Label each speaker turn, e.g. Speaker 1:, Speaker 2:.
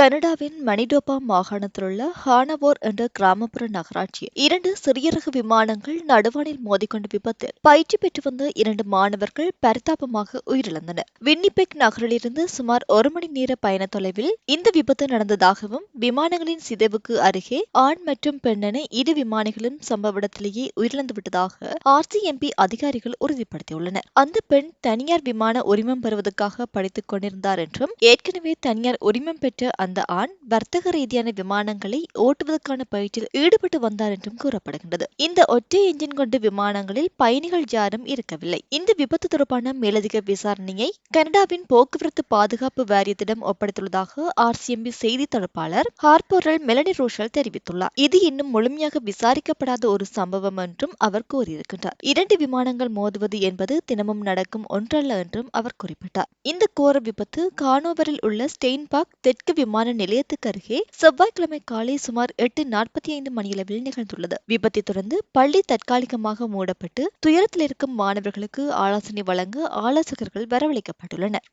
Speaker 1: கனடாவின் மணிடோபா மாகாணத்திலுள்ள ஹானவோர் என்ற கிராமப்புற நகராட்சியில் இரண்டு சிறிய ரக விமானங்கள் நடுவானில் மோதிக்கொண்ட விபத்தில் பயிற்சி பெற்று வந்த இரண்டு மாணவர்கள் பரிதாபமாக உயிரிழந்தனர். வின்னிபெக் நகரிலிருந்து சுமார் ஒரு மணி நேர பயண தொலைவில் இந்த விபத்து நடந்ததாகவும் விமானங்களின் சிதைவுக்கு அருகே ஆண் மற்றும் பெண்ணென இரு விமானிகளும் சம்பவ இடத்திலேயே உயிரிழந்து விட்டதாக ஆர்சிஎம்பி அதிகாரிகள் உறுதிப்படுத்தியுள்ளனர். அந்த பெண் தனியார் விமான உரிமம் பெறுவதற்காக படித்துக் கொண்டிருந்தார் என்றும் ஏற்கனவே தனியார் உரிமம் பெற்ற அந்த ஆண் வர்த்தக ரீதியான விமானங்களை ஓட்டுவதற்கான பயிற்சியில் ஈடுபட்டு வந்தார் என்றும் கூறப்படுகின்றது. இந்த ஒற்றை என்ஜின் கொண்ட விமானங்களில் பயணிகள் யாரும் இருக்கவில்லை. இந்த விபத்து தொடர்பான மேலதிக விசாரணையை கனடாவின் போக்குவரத்து பாதுகாப்பு வாரியத்திடம் ஒப்படைத்துள்ளதாக ஆர்சிஎம்பி செய்தி தொடர்பாளர் ஹார்போரல் மெலனி ரோஷல் தெரிவித்துள்ளார். இது இன்னும் முழுமையாக விசாரிக்கப்படாத ஒரு சம்பவம் என்றும் அவர் கூறியிருக்கின்றார். இரண்டு விமானங்கள் மோதுவது என்பது தினமும் நடக்கும் ஒன்றல்ல என்றும் அவர் குறிப்பிட்டார். இந்த கோர விபத்து கானோவரில் உள்ள ஸ்டெயின்பாக் தெற்கு விமான விமான நிலையத்துக்கு அருகே செவ்வாய்க்கிழமை காலை சுமார் எட்டு நாற்பத்தி ஐந்து மணியளவில் நிகழ்ந்துள்ளது. விபத்தை தொடர்ந்து பள்ளி தற்காலிகமாக மூடப்பட்டு துயரத்தில் இருக்கும் மாணவர்களுக்கு ஆலோசனை வழங்க ஆலோசகர்கள் வரவழைக்கப்பட்டுள்ளனர்.